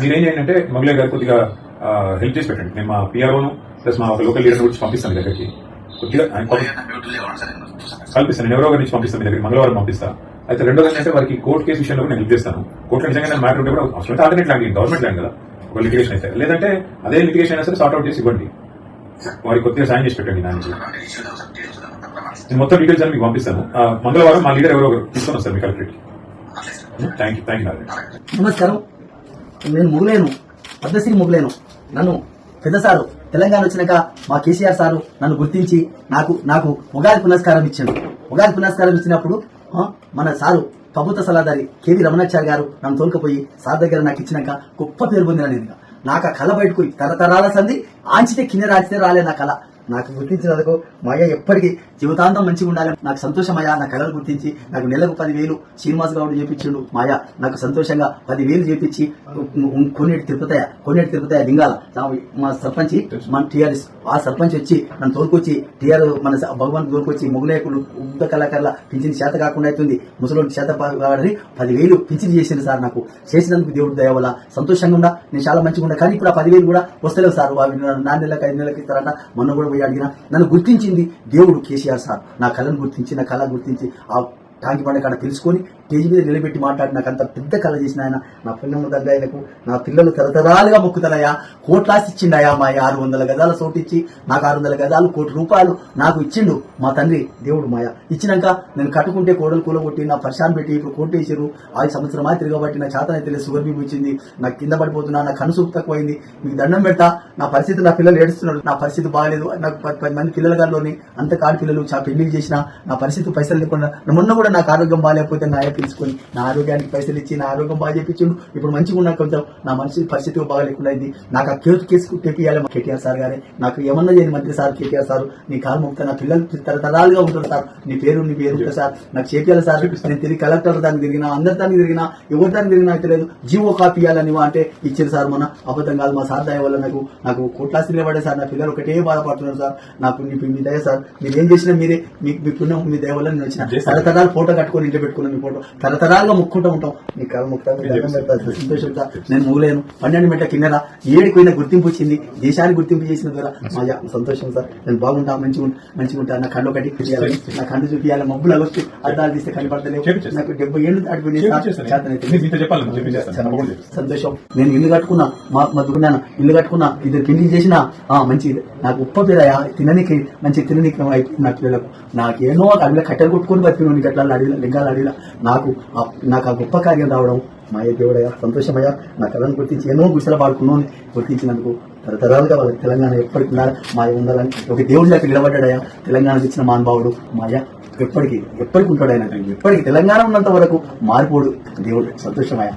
మీరేం చేయండి అంటే మొగలే గారు కొద్దిగా హెల్ప్ చేసి పెట్టండి. నేను మా పిఆర్ఓను ప్లస్ మా ఒక లోకల్ లీడర్ గురించి పంపిస్తాను మీ దగ్గరికి. కొద్దిగా కల్పిస్తాను. నేను ఎవరో నుంచి పంపిస్తాను మీ దగ్గరికి. మంగళవారం పంపిస్తా. అయితే రెండోది ఏంటంటే వారికి కోర్టు కేసు విషయంలో కూడా నేను హెల్ప్ చేస్తాను. కోర్టులో నిజంగా మ్యాటర్ ఉంటే కూడా అవసరం అయితే ఆల్టర్నేట్ ల్యాండ్ గవర్నమెంట్ ల్యాండ్ కదా. ఒక లిటిగేషన్ అయితే. లేదంటే అదే లిటిగేషన్ అయినా సరే సార్ట్ అవుట్ చేసి ఇవ్వండి. వారికి కొద్దిగా సాయం చేసి పెట్టండి దానికి నేను మొత్తం డీటెయిల్స్ అని మీకు పంపిస్తాను. మంగళవారం మా లీడర్ ఎవరో ఒకరు తీసుకొని వస్తారు మీ collectorate thank you thank you నమస్కారం. నేను ముగ్గులేను పద్మశ్రీ ముగ్గులేను నన్ను పెద్ద సారు తెలంగాణ వచ్చినాక మా కేసీఆర్ సారు నన్ను గుర్తించి నాకు నాకు ఉగాది పునస్కారం ఇచ్చాడు. ఉగాది పునస్కారం ఇచ్చినప్పుడు మన సారు ప్రభుత్వ సలహాదారి కేవీ రమణాచారి గారు నన్ను తోలుకపోయి సార్ దగ్గర నాకు ఇచ్చినాక గొప్ప పేరు పొందిన నేను నాకు ఆ కళ బయటకు తరతరాల సంది ఆంచితే కింద రాచితే రాలే నా కళ. నాకు గుర్తించినందుకు మా అయ్య ఎప్పటికీ జీవితాంతం మంచిగా ఉండాలి నాకు సంతోషమయ్యా నా కళలు గుర్తించి నాకు నెలకు పదివేలు శ్రీనివాస్ గౌడ్ చేపించిండు. మాయా నాకు సంతోషంగా పదివేలు చేపించి కొన్నిటి తిరుపతయ్య కొన్నిటి తిరుపతయ్య లింగాల. మా సర్పంచ్ మన టీఆర్ఎస్ ఆ సర్పంచ్ వచ్చి నన్ను తోలుకొచ్చి టీఆర్ మన భగవాన్ తోలుకొచ్చి మొగులేకులు ఉద్ద కళాకారుల పింఛన్ చేత కాకుండా అవుతుంది ముసలి చేత కావాలని పదివేలు పింఛన్ చేసింది సార్ నాకు. చేసినందుకు దేవుడు దయ వల్ల సంతోషంగా ఉండా. నేను చాలా మంచిగా ఉన్నా కానీ ఇప్పుడు ఆ పదివేలు కూడా వస్తలేవు సార్. నాన్న నాలుగు నెలలకు ఐదు నెలలకు ఇస్తారంట. మొన్న కూడా అడిగినా నన్ను గుర్తించింది దేవుడు కేసీఆర్ సార్. నా కళను గుర్తించి నా కళ గుర్తించి ఆ టాంకి పండుగ కాడ తెలుసుకొని స్టేజ్ మీద నిలబెట్టి మాట్లాడి నాకు అంత పెద్ద కళ చేసిన ఆయన నా పిల్లలు ఆయనకు నా పిల్లలు తరతరాలుగా మొక్కుతారయ్యా కోట్లాసి ఇచ్చిండయా మా ఆరు వందల గదాల సోటు ఇచ్చి నాకు ఆరు వందల గదాలు కోటి రూపాయలు నాకు ఇచ్చిండు మా తండ్రి దేవుడు మాయ. ఇచ్చినాక నేను కట్టుకుంటే కోడలు కూలగొట్టి నా పరిశాన్ పెట్టి ఇప్పుడు కోర్టు వేసారు ఆ సంవత్సరం ఆ తిరగబట్టి నా చేతన అయితే షుగర్ బీపీ వచ్చింది. నాకు కింద పడిపోతున్నా నా కనుసూపు తక్కువైంది. మీకు దండం పెడతా. నా పరిస్థితి నా పిల్లలు ఏడుస్తున్నారు నా పరిస్థితి బాగాలేదు. నాకు పది పది మంది పిల్లల గారిలోని అంత కాడి పిల్లలు చా పెళ్ళి చేసిన నా పరిస్థితి పైసలు లేకుండా మొన్న కూడా నాకు ఆరోగ్యం బాగాలేకపోతే నా పిలుచుకొని నా ఆరోగ్యానికి పైసలు ఇచ్చి నా ఆరోగ్యం బాగా చేపించిండు. ఇప్పుడు మంచిగా ఉన్నా కొంచెం నా మనిషి పరిస్థితి బాగా లేకుండా అయింది. నాకు ఆ కేసు కేసు తెప్పియాలి మా కేటీఆర్ సార్ గారే. నాకు ఏమన్నా చేయని మంత్రి సార్ కేటీఆర్ సార్ నీ కాలు మొక్తా నా పిల్లలు తరతరాలుగా ఉంటారు సార్. నీ పేరు నీ పేరు ఉంటుంది సార్ నాకు చేపియాలి సార్. నేను తిరిగి కలెక్టర్ దానికి తిరిగినా అందరి దానికి తిరిగినా ఎవరి దానికి తిరిగినా తెలియదు. జీవో కాపీ ఇవ్వాలని అంటే ఇచ్చారు సార్ మన అబద్ధం కాదు మా సార్ దయ వల్ల నాకు నాకు కోట్లాసి నిలబడే సార్. నా పిల్లలు ఒకటే బాధపడుతున్నారు సార్. నాకు మీ మీ దయ సార్. మీరు ఏం చేసినా మీరే మీకు మీ పుణ్యం మీ దయ వల్ల నేను వచ్చిన. తరతరాలు ఫోటో కట్టుకొని ఇంట్లో పెట్టుకున్నాను మీ ఫోటో. తరతరాలుగా ముక్కుంటూ ఉంటాం. మీ కాలు ముక్తా మీ దండం పెడతా సార్. సంతోషం సార్ నేను మూలేను పన్నెండు మెట్ల కింద ఏడికి పోయిన గుర్తింపు వచ్చింది. దేశానికి గుర్తింపు చేసిన ద్వారా మా సంతోషం సార్. నేను బాగుంటా మంచిగా మంచిగా ఉంటా నా కళ్ళు ఒకటి చూపించాలి నా కళ్ళు చూపించాలి మబ్బులు అగొచ్చు అద్దాలు తీస్తే కనపడతలేవు చేపించేస్తాను. నాకు డెబ్బై ఏళ్ళు దాటిపోయినాయి చేపిస్తాను. సంతోషం. నేను ఇల్లు కట్టుకున్నా మా మా దుర్నాన్న ఇల్లు కట్టుకున్నా ఇద్దరు పెళ్ళి చేసిన ఆ మంచిది నాకు ఉప్ప పేరయా తిననీకి మంచి తిననీకి అయిపోయింది నా పిల్లలకు. నాకేనో అడవిలో కట్టెలు కొట్టుకొని బతికిన గట్ల అడవిలో లింగాల అడిగిన నాకు నాకు ఆ గొప్ప కార్యం రావడం మా దేవుడయ్యా సంతోషమయ్యా. నా కళను గుర్తించి ఎన్నో గుడిసెల పాడుకున్నాను. గుర్తించినందుకు తరతరాలుగా వాళ్ళకి తెలంగాణ ఎప్పటికి మా ఉండాలని ఒక దేవుడిలోకి నిలబడ్డాడయ్యా తెలంగాణకు ఇచ్చిన మానవావుడు మా అయ్య ఎప్పటికీ ఎప్పటికి ఉంటాడు ఆయన ఎప్పటికి తెలంగాణ ఉన్నంత వరకు మారిపోడు దేవుడు. సంతోషమయ్యా.